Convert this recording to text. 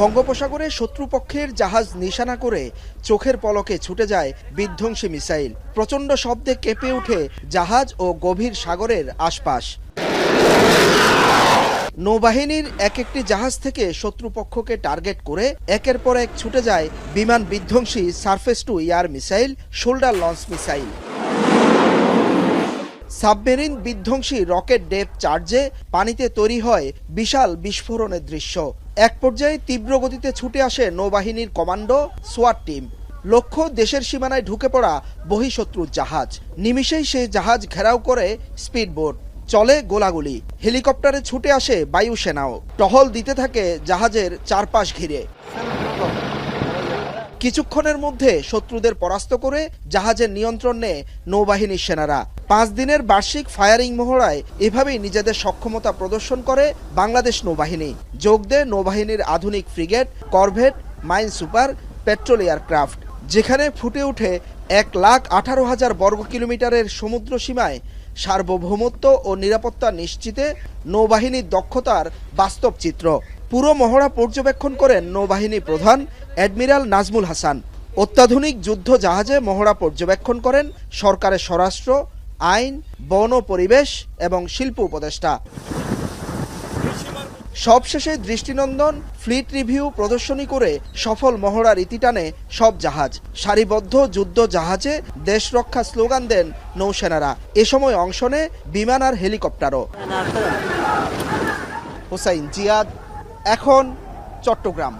বঙ্গোপসাগরে শত্রুপক্ষের জাহাজ নিশানা করে চোখের পলকে ছুটে যায় বিধ্বংসী মিসাইল। প্রচণ্ড শব্দে কেঁপে ওঠে জাহাজ ও গভীর সাগরের আশপাশ। নৌবাহিনীর এক একটি জাহাজ থেকে শত্রুপক্ষকে টার্গেট করে একের পর এক ছুটে যায় বিমান বিধ্বংসী surface to air missile, shoulder launch missile. Submarine বিধ্বংসী রকেট ডেপ চার্জে পানিতে তৈরি হয় বিশাল বিস্ফোরণের দৃশ্য। এক পর্যায়ে তীব্র গতিতে ছুটে আসে নৌবাহিনীর কমান্ডো, সোয়াট টিম। লক্ষ্য, দেশের সীমানায় ঢুকে পড়া বহিঃশত্রুর জাহাজ। নিমিষেই সেই জাহাজ ঘেরাও করে স্পিডবোট। চলে গোলাগুলি। হেলিকপ্টারে ছুটে আসে বায়ুসেনাও। টহল দিতে থাকে জাহাজের চারপাশ ঘিরে। কিছুক্ষণের মধ্যে শত্রুদের পরাস্ত করে জাহাজের নিয়ন্ত্রণ নেয় নৌবাহিনীর সেনারা। পাঁচ দিনের বার্ষিক ফায়ারিং মহড়ায় এভাবেই নিজেদের সক্ষমতা প্রদর্শন করে বাংলাদেশ নৌবাহিনী। যোগ দেয় নৌবাহিনীর আধুনিক frigate, corvette, mine super patrol aircraft যেখানে ফুটে ওঠে এক লাখ আঠারো হাজার বর্গ কিলোমিটারের সমুদ্র সীমায় সার্বভৌমত্ব ও নিরাপত্তা নিশ্চিতে নৌবাহিনীর দক্ষতার বাস্তব চিত্র। পুরো মহড়া পর্যবেক্ষণ করেন নৌবাহিনী প্রধান অ্যাডমিরাল নাজমুল হাসান। অত্যাধুনিক যুদ্ধ জাহাজে মহড়া পর্যবেক্ষণ করেন সরকারের স্বরাষ্ট্র, আইন, বন পরিবেশ এবং শিল্প উপদেষ্টা। সবশেষে দৃষ্টিনন্দন, ফ্লিট রিভিউ প্রদর্শনী করে সফল মহড়ার ইতি টানে সব জাহাজ। সারিবদ্ধ যুদ্ধ জাহাজে দেশ রক্ষা স্লোগান দেন নৌসেনারা। এ সময় অংশ নেয় বিমান আর হেলিকপ্টারও। হোসাইন জিয়াদ এখন চট্টগ্রাম।